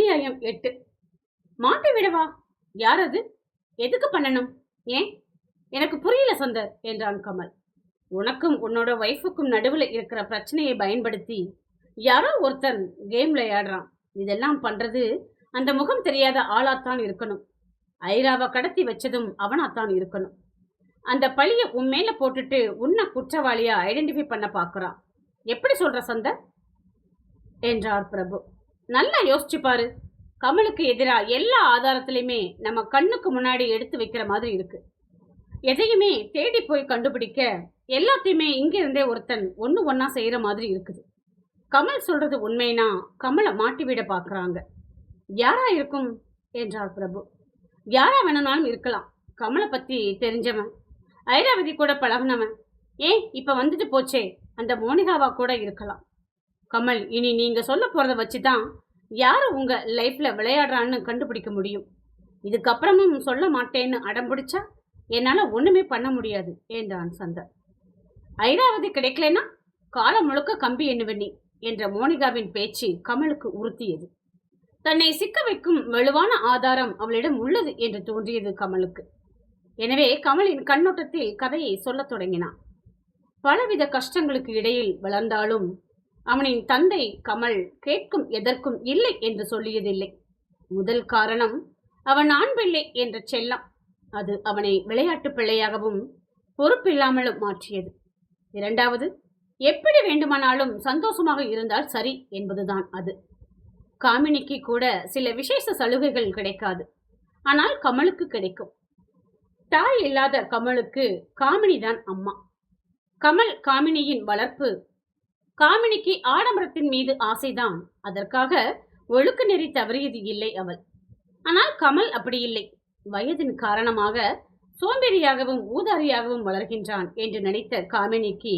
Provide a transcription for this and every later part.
அத்தியாயம் எட்டு. மாட்டி விடவா? யார் அது எதுக்கு பண்ணணும்? ஏன்? எனக்கு புரியல சொந்தர் என்றான் கமல். உனக்கும் உன்னோட ஒய்ஃபுக்கும் நடுவில் இருக்கிற பிரச்சனையை பயன்படுத்தி யாரோ ஒருத்தன் கேம் விளையாடுறான். இதெல்லாம் பண்றது அந்த முகம் தெரியாத ஆளாத்தான் இருக்கணும். ஐராவை கடத்தி வச்சதும் அவனாத்தான் இருக்கணும். அந்த பழிய உன் மேல போட்டுட்டு உன்னை குற்றவாளியா ஐடென்டிஃபை பண்ண பாக்குறான். எப்படி சொல்ற சந்தர்? என்றார் பிரபு. நல்லா யோசிச்சு பாரு. கமலுக்கு எதிராக எல்லா ஆதாரத்திலையுமே நம்ம கண்ணுக்கு முன்னாடி எடுத்து வைக்கிற மாதிரி இருக்கு. எதையுமே தேடி போய் கண்டுபிடிக்க எல்லாத்தையுமே இங்க இருந்தே ஒருத்தன் ஒன்று ஒன்றா செய்கிற மாதிரி இருக்குது. கமல் சொல்றது உண்மைனா கமலை மாட்டி விட பார்க்குறாங்க யாரா இருக்கும்? என்றார் பிரபு. யாரா வேணும்னாலும் இருக்கலாம். கமலை பற்றி தெரிஞ்சவன். ஐராவதி கூட பழகுனவன். ஏன்? இப்போ வந்துட்டு போச்சே. அந்த மோனிகாவா கூட இருக்கலாம். கமல் இனி நீங்கள் சொல்ல போகிறத வச்சு தான் யார் உங்கள் லைஃப்பில் விளையாடுறான்னு கண்டுபிடிக்க முடியும்? இதுக்கப்புறமும் சொல்ல மாட்டேன்னு அடம்பிடிச்சா என்னால் ஒன்றுமே பண்ண முடியாது என்றான் சந்தர் ஐராவதி கிடைக்கலனா காலம் முழுக்க கம்பி எண்ணுவெண்ணி என்ற மோனிகாவின் பேச்சு கமலுக்கு உறுத்தியது. தன்னை சிக்க வைக்கும் வலுவான ஆதாரம் அவளிடம் உள்ளது என்று தோன்றியது கமலுக்கு. எனவே கமலின் கண்ணோட்டத்தில் கதையை சொல்லத் தொடங்கினான். பலவித கஷ்டங்களுக்கு இடையில் வளர்ந்தாலும் அவனின் தந்தை கமல் கேட்கும் எதற்கும் இல்லை என்று சொல்லியதில்லை. முதல் காரணம் அவன் ஆண் பிள்ளை என்ற செல்லம். அது அவனை விளையாட்டு பிள்ளையாகவும் பொறுப்பில்லாமலும் மாற்றியது. இரண்டாவது எப்படி வேண்டுமானாலும் சந்தோஷமாக இருந்தால் சரி என்பதுதான் அது. காமினிக்கு கூட சில விசேஷ சலுகைகள் கிடைக்காது. ஆனால் கமலுக்கு கிடைக்கும். தாய் இல்லாத கமலுக்கு காமினி தான் அம்மா. கமல் காமினியின் வளர்ப்பு காமினிக்கு ஆடம்பரத்தின் மீது ஆசைதான். அதற்காக ஒழுக்க நெறி தவறியது இல்லை அவள். ஆனால் கமல் அப்படி இல்லை. வயதின் காரணமாக சோம்பேறியாகவும் ஊதாரியாகவும் வளர்கின்றான் என்று நினைத்த காமினிக்கு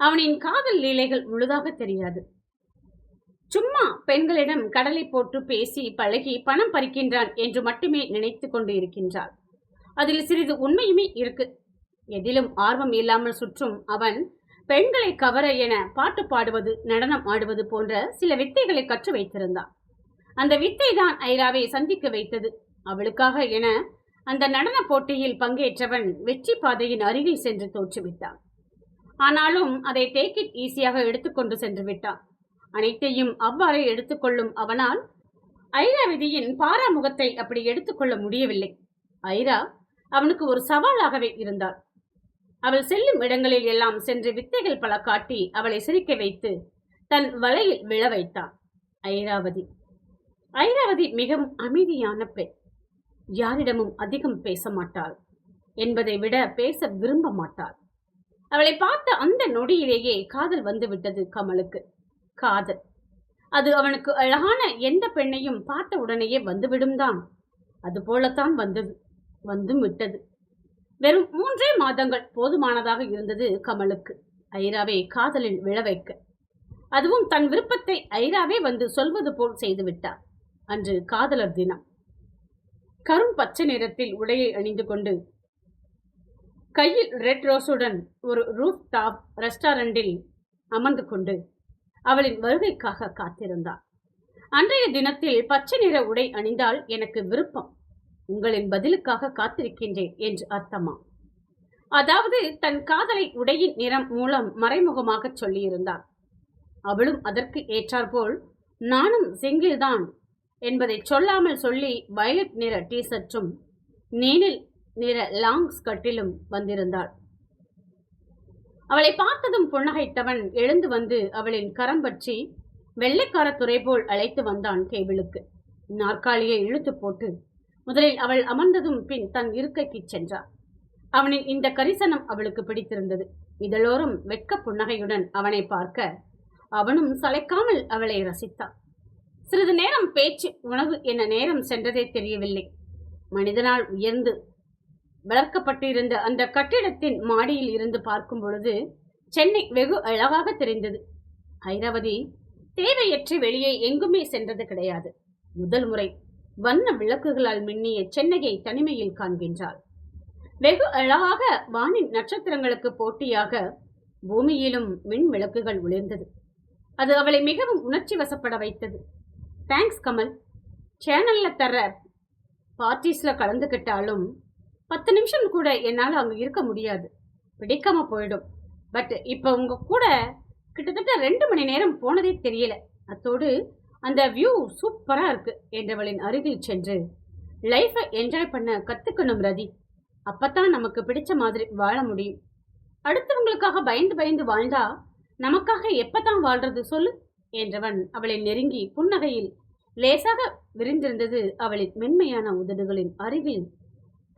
அவனின் காதல் லீலைகள் முழுதாக தெரியாது. சும்மா பெண்களிடம் கடலை போட்டு பேசி பழகி பணம் பறிக்கின்றான் என்று மட்டுமே நினைத்து கொண்டு இருக்கின்றாள். அதில் சிறிது உண்மையுமே இருக்கு. எதிலும் ஆர்வம் இல்லாமல் சுற்றும் அவன் பெண்களை கவர என பாட்டு பாடுவது நடனம் ஆடுவது போன்ற சில வித்தைகளை கற்று வைத்திருந்தான் அந்த வித்தை தான் ஐராவை சந்திக்க வைத்தது. அவளுக்காக என அந்த நடன போட்டியில் பங்கேற்றவன் வெற்றி பாதையின் அருகில் சென்று தோற்றுவிட்டான். ஆனாலும் அதை டேக்கிட் ஈஸியாக எடுத்துக்கொண்டு சென்று விட்டான். அனைத்தையும் அவ்வாறே எடுத்துக்கொள்ளும் அவனால் ஐரா விதியின் பாராமுகத்தை அப்படி எடுத்துக்கொள்ள முடியவில்லை. ஐரா அவனுக்கு ஒரு சவாலாகவே இருந்தாள் அவள் செல்லும் இடங்களில் எல்லாம் சென்று வித்தைகள் பல காட்டி அவளை சிரிக்க வைத்து தன் வலையில் விழ வைத்தான் ஐராவதி. ஐராவதி மிகவும் அமைதியான பெண். யாரிடமும் அதிகம் பேச மாட்டாள். என்பதை விட பேச விரும்ப மாட்டாள். அவளை பார்த்த அந்த நொடியிலேயே காதல் வந்து விட்டது கமலுக்கு. காதல். அது அவனுக்கு அழகான எந்த பெண்ணையும் பார்த்த உடனேயே வந்துவிடும் தான். அது போலத்தான் வந்தது. வந்தும் விட்டது. வெறும் மூன்றே மாதங்கள் போதுமானதாக இருந்தது கமலுக்கு. ஐராவை காதலில் விழ வைக்க. அதுவும் தன் விருப்பத்தை ஐராவே வந்து சொல்வது போல் செய்துவிட்டார் அன்று காதலர் தினம். கரும் பச்சை நிறத்தில் உடையை அணிந்து கொண்டு கையில் ரெட் ரோஸுடன் ஒரு ரூஃப் டாப் ரெஸ்டாரண்டில் அமர்ந்து கொண்டு அவளின் வருகைக்காக காத்திருந்தார். அன்றைய தினத்தில் பச்சை நிற உடை அணிந்தால் எனக்கு விருப்பம். உங்களின் பதிலுக்காக காத்திருக்கின்றேன் என்று அர்த்தமா? அதாவது தன் காதலை உடையின் நிறம் மூலம் மறைமுகமாக சொல்லியிருந்தார். அவளும் அதற்கு ஏற்றாற்போல் நானும் சிங்கிள்தான் என்பதை சொல்லாமல் சொல்லி வயலட் நிற டீசர்ட்டும் நீனில் நிற லாங் ஸ்கர்ட்டிலும் வந்திருந்தாள். அவளை பார்த்ததும் புன்னகைத்தவன் எழுந்து வந்து அவளின் கரம் பற்றி வெள்ளைக்கார துறை போல் அழைத்து வந்தான் டேபிளுக்கு நாற்காலியை இழுத்து போட்டு முதலில் அவள் அமர்ந்ததும் பின் தன் இருக்கைக்கு சென்றாள். அவனின் இந்த கரிசனம் அவளுக்கு பிடித்திருந்தது. இதழோரும் வெட்க புன்னகையுடன் அவனை பார்க்க அவனும் சளைக்காமல் அவளை ரசித்தான். சிறிது நேரம் பேச்சு உணவு என நேரம் சென்றதே தெரியவில்லை. மனிதனால் உயர்ந்து வளர்க்கப்பட்டிருந்த அந்த கட்டிடத்தின் மாடியில் இருந்து பார்க்கும் பொழுது சென்னை வெகு அழகாக தெரிந்தது. ஐராவதி தேவையற்ற வெளியே எங்குமே சென்றது கிடையாது. முதல் முறை வண்ண விளக்குகளால் மின்னிய சென்னையை தனிமையில் காண்கின்றாள் வெகு அழகாக வானின் நட்சத்திரங்களுக்கு போட்டியாக பூமியிலும் மின் விளக்குகள் ஒளிர்ந்தது. அது அவளை மிகவும் உணர்ச்சி வசப்பட வைத்தது. தேங்க்ஸ் கமல். சேனல்ல தர பார்ட்டிஸ்ல கலந்துக்கிட்டாலும் பத்து நிமிஷம் கூட என்னால் அங்கே இருக்க முடியாது. பிடிக்காம போயிடும். பட் இப்போ உங்க கூட கிட்டத்தட்ட ரெண்டு மணி நேரம் போனதே தெரியல. அத்தோடு அந்த வியூ சூப்பராக இருக்குது என்றவளின் அருகில் சென்று லைஃப்பை என்ஜாய் பண்ண கற்றுக்கணும் ரதி. அப்பத்தான் நமக்கு பிடிச்ச மாதிரி வாழ முடியும். அடுத்தவங்களுக்காக பயந்து பயந்து வாழ்ந்தா நமக்காக எப்பதான் வாழ்றது சொல்லு? என்றவன் அவளை நெருங்கி புன்னகையில் லேசாக விரிந்திருந்தது அவளின் மென்மையான உதடுகளின் அருகில்.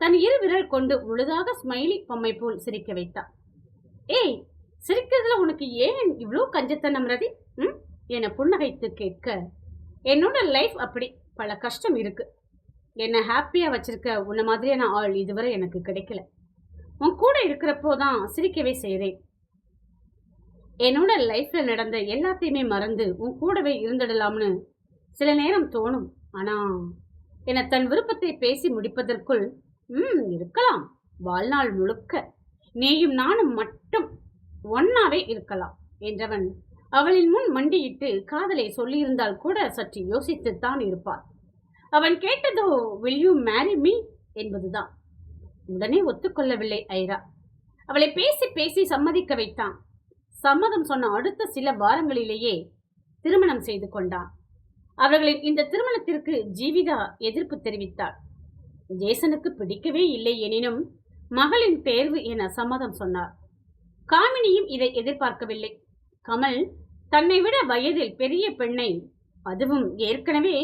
தன் இரு விரல் கொண்டு முழுதாக ஸ்மைலி பொம்மை போல் சிரிக்க வைத்தான் ஏய் சிரிக்கிறதுல உனக்கு ஏன் இவ்வளோ கஞ்சத்தனம் ரதி? ம்? என புன்னகைத்து கேட்க என்னோட லைஃப் அப்படி. பல கஷ்டம் இருக்குது என்னை ஹாப்பியாக வச்சுருக்க உன்ன மாதிரியான ஆள் இதுவரை எனக்கு கிடைக்கல. உன் கூட இருக்கிறப்போ தான் சிரிக்கவே செய்கிறேன் என்னோட லைஃப்பில் நடந்த எல்லாத்தையுமே மறந்து உன் கூடவே இருந்துடலாம்னு சில நேரம் தோணும். ஆனால் என தன் விருப்பத்தை பேசி முடிப்பதற்குள் ம் இருக்கலாம். வாழ்நாள் முழுக்க. நீயும் நானும் மட்டும் ஒன்னாவே இருக்கலாம் என்றவன் அவளின் முன் மண்டியிட்டு காதலை சொல்லியிருந்தால் கூட சற்று யோசித்துத்தான் இருப்பார் அவன் கேட்டதோ வில் யூ மேரி மீ என்பதுதான். உடனே ஒத்துக்கொள்ளவில்லை ஐரா. அவளை பேசி பேசி சம்மதிக்க வைத்தான். சம்மதம் சொன்ன அடுத்த சில வாரங்களிலேயே திருமணம் செய்து கொண்டான். அவர்களின் இந்த திருமணத்திற்கு ஜீவிதா எதிர்ப்பு தெரிவித்தாள். ஜேசனுக்கு பிடிக்கவே இல்லை எனினும் மகளின் தேர்வு என சம்மதம் சொன்னார். காமினியும் இதை எதிர்பார்க்கவில்லை. கமல் தன்னை விட வயதில் பெரிய பெண்ணை அதுவும் ஏற்கனவே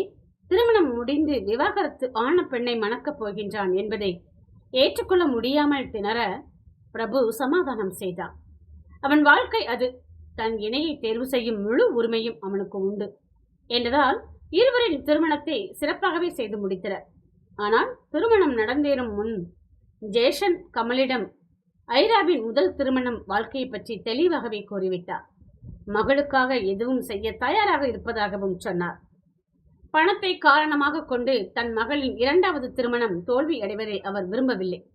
திருமணம் முடிந்து விவாகரத்து ஆன பெண்ணை மணக்கப் போகின்றான் என்பதை ஏற்றுக்கொள்ள முடியாமல் திணற பிரபு சமாதானம் செய்தான். அவன் வாழ்க்கை அது. தன் இணையை தேர்வு செய்யும் முழு உரிமையும் அவனுக்கு உண்டு என்றதால் இருவரின் திருமணத்தை சிறப்பாகவே செய்து முடித்தனர். ஆனால் திருமணம் நடந்தேறும் முன் ஜேஷன் கமலிடம் ஐராவின் முதல் திருமணம் வாழ்க்கையை பற்றி தெளிவாகவே கூறிவிட்டார். மகளுக்காக எதுவும் செய்ய தயாராக இருப்பதாகவும் சொன்னார். பணத்தை காரணமாக கொண்டு தன் மகளின் இரண்டாவது திருமணம் தோல்வி அடைவதை அவர் விரும்பவில்லை.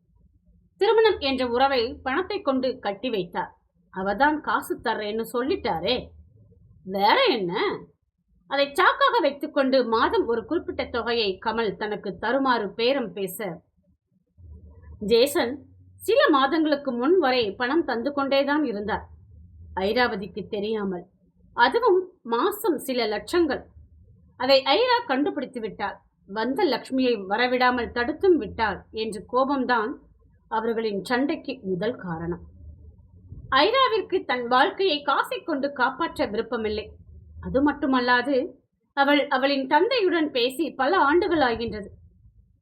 திருமணம் என்ற உறவை பணத்தை கொண்டு கட்டி வைத்தார். அவதான் காசு தர்றேன்னு சொல்லிட்டாரே. வேற என்ன? அதை சாக்காக வைத்துக்கொண்டு மாதம் ஒரு குறிப்பிட்ட தொகையை கமல் தனக்கு தருமாறு பேரம் பேச. ஜேசன் சில மாதங்களுக்கு முன் வரை பணம் தந்து கொண்டேதான் இருந்தார். ஐராவதிக்கு தெரியாமல். அதுவும் மாசம் சில லட்சங்கள். அதை ஐரா கண்டுபிடித்து விட்டாள் வந்த லக்ஷ்மியை வரவிடாமல் தடுத்தும் விட்டாள் என்று கோபம்தான் அவர்களின் சண்டைக்கு முதல் காரணம். ஐராவிற்கு தன் வாழ்க்கையை காசை கொண்டு காப்பாற்ற விருப்பமில்லை. அது மட்டுமல்லாது அவள் அவளின் தந்தையுடன் பேசி பல ஆண்டுகள் ஆகின்றது.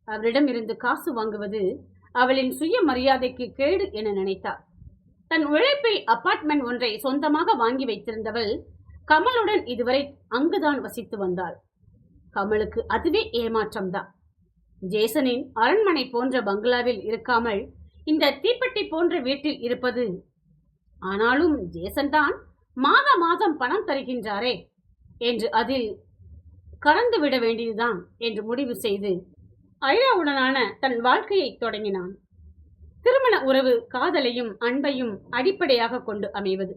அவரிடம் இருந்து காசு வாங்குவது அவளின் சுய மரியாதைக்கு கேடு என நினைத்தாள் தன் உழைப்பில் அபார்ட்மெண்ட் ஒன்றை சொந்தமாக வாங்கி வைத்திருந்தவள் கமலுடன் இதுவரை அங்குதான் வசித்து வந்தாள். கமலுக்கு அதுவே ஏமாற்றம்தான். ஜேசனின் அரண்மனை போன்ற பங்களாவில் இருக்காமல் இந்த தீப்பெட்டி போன்ற வீட்டில் இருப்பது ஆனாலும் ஜேசன் தான் மாத மாதம் பணம் தருகின்றாரே என்று அதில் கலந்து விட வேண்டியதுதான் என்று முடிவு செய்து ஐராவுடனான தன் வாழ்க்கையை தொடங்கினான். திருமண உறவு காதலையும் அன்பையும் அடிப்படையாக கொண்டு அமைவது.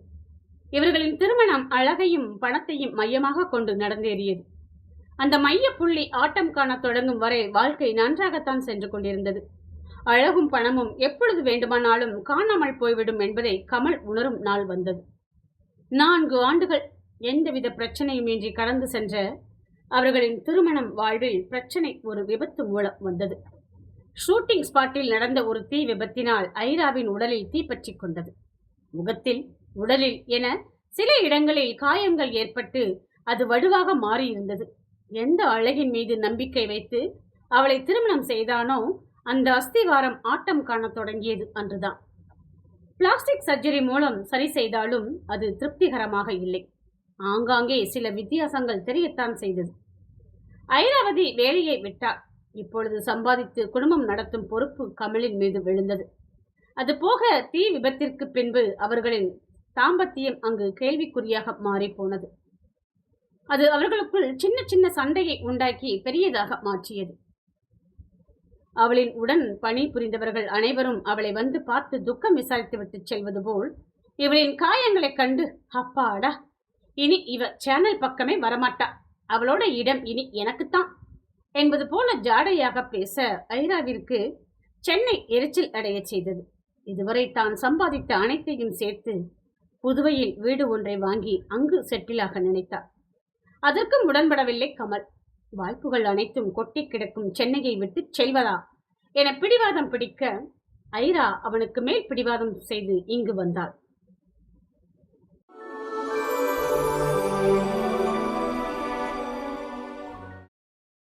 இவர்களின் திருமணம் அழகையும் பணத்தையும் மையமாக கொண்டு நடந்தேறியது. அந்த மைய புள்ளி ஆட்டம் காண தொடங்கும் வரை வாழ்க்கை நன்றாகத்தான் சென்று கொண்டிருந்தது. அழகும் பணமும் எப்பொழுது வேண்டுமானாலும் காணாமல் போய்விடும் என்பதை கமல் உணரும் நாள் வந்தது. நான்கு ஆண்டுகள் எந்தவித பிரச்சனையுமின்றி கடந்து சென்ற அவர்களின் திருமணம் வாழ்வில் பிரச்சனை ஒரு விபத்து மூலம் வந்தது. ஷூட்டிங் ஸ்பாட்டில் நடந்த ஒரு தீ விபத்தினால் ஐராவின் உடலில் தீப்பற்றி கொண்டது. முகத்தில் உடலில் என சில இடங்களில் காயங்கள் ஏற்பட்டு அது வடுவாக மாறியிருந்தது. எந்த அழகின் மீது நம்பிக்கை வைத்து அவளை திருமணம் செய்தானோ அந்த அஸ்திவாரம் ஆட்டம் காண தொடங்கியது அன்றுதான். பிளாஸ்டிக் சர்ஜரி மூலம் சரி செய்தாலும் அது திருப்திகரமாக இல்லை. ஆங்காங்கே சில வித்தியாசங்கள் தெரியத்தான் செய்தது. ஐராவதி வேலையை விட்டார். இப்பொழுது சம்பாதித்து குடும்பம் நடத்தும் பொறுப்பு கமலின் மீது விழுந்தது. அது போக தீ விபத்திற்கு பின்பு அவர்களின் தாம்பத்தியம் அங்கு கேள்விக்குறியாக மாறி போனது அது அவர்களுக்குள் சின்ன சின்ன சண்டையை உண்டாக்கி பெரியதாக மாற்றியது. அவளின் உடன் பணி புரிந்தவர்கள் அனைவரும் அவளை வந்து பார்த்து துக்கம் விசாரித்துவிட்டு செல்வது போல் இவளின் காயங்களைக் கண்டு அப்பாடா இனி இவ சேனல் பக்கமே வரமாட்டா. அவளோட இடம் இனி எனக்குத்தான். என்பது போல ஜாடையாக பேச ஐராவிற்கு சென்னை எரிச்சல் அடையச் செய்தது. இதுவரை தான் சம்பாதித்த அனைத்தையும் சேர்த்து புதுவையில் வீடு ஒன்றை வாங்கி அங்கு செட்டிலாக நினைத்தார். அதற்கும் உடன்படவில்லை கமல். வாய்ப்புகள் அனைத்தும் கொட்டி கிடக்கும் சென்னையை விட்டு செல்வதா என பிடிவாதம் பிடிக்க ஐரா அவனுக்கு மேல் பிடிவாதம் செய்து இங்கு வந்தாள்.